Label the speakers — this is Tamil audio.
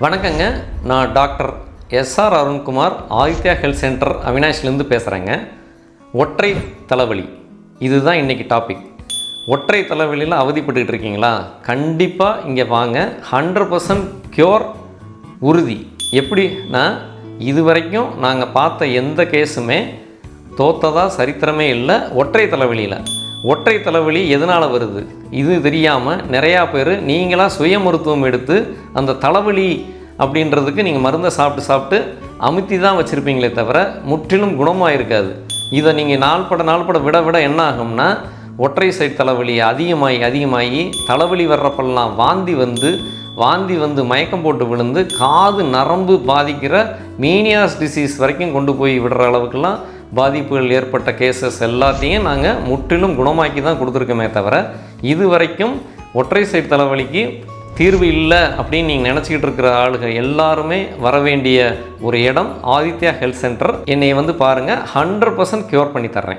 Speaker 1: வணக்கங்க. நான் doctor S R Arunkumar Aditya health centre அவினாஷ்லேருந்து பேசுகிறேங்க ஒற்றை தலைவலி. இதுதான் இன்றைக்கி டாபிக். ஒற்றை தலைவலியில் அவதிப்பட்டுக்கிட்டு இருக்கீங்களா? கண்டிப்பாக இங்கே வாங்க. ஹண்ட்ரட் பர்சன்ட் க்யூர் உறுதி. எப்படின்னா இது வரைக்கும் நாங்கள் பார்த்த எந்த கேஸுமே தோத்ததாக சரித்திரமே இல்லை ஒற்றை தலைவலியில். ஒற்றை தலைவலி எதனால் வருது? இது தெரியாமல் நிறையா பேர் நீங்களாக சுய மருத்துவம் எடுத்து அந்த தலைவலி அப்படின்றதுக்கு நீங்கள் மருந்தை சாப்பிட்டு சாப்பிட்டு அமுத்தி தான் வச்சுருப்பீங்களே தவிர முற்றிலும் குணமாக இருக்காது இதை நீங்கள் நாள்பட நாள்பட விட விட என்ன ஆகும்னா ஒற்றை சைடு தலைவலி அதிகமாகி அதிகமாகி தலைவலி வர்றப்பெல்லாம் வாந்தி வந்து வாந்தி வந்து மயக்கம் போட்டு விழுந்து காது நரம்பு பாதிக்கிற மீனியாஸ் டிசீஸ் வரைக்கும் கொண்டு போய் விடுற அளவுக்குலாம் பாதிப்புகள் ஏற்பட்ட கேசஸ் எல்லாத்தையும் நாங்கள் முற்றிலும் குணமாக்கி தான் கொடுத்துருக்கோமே தவிர இது வரைக்கும் ஒற்றை சைடு தலைவலிக்கு தீர்வு இல்லை அப்படின்னு நீங்கள் நினச்சிக்கிட்டு இருக்கிற ஆளுகள் எல்லாருமே வர வேண்டிய ஒரு இடம் ஆதித்யா ஹெல்த் சென்டர். என்னை வந்து பாருங்கள் ஹண்ட்ரட் பர்சன்ட் க்யூர் பண்ணி தர்றேன்.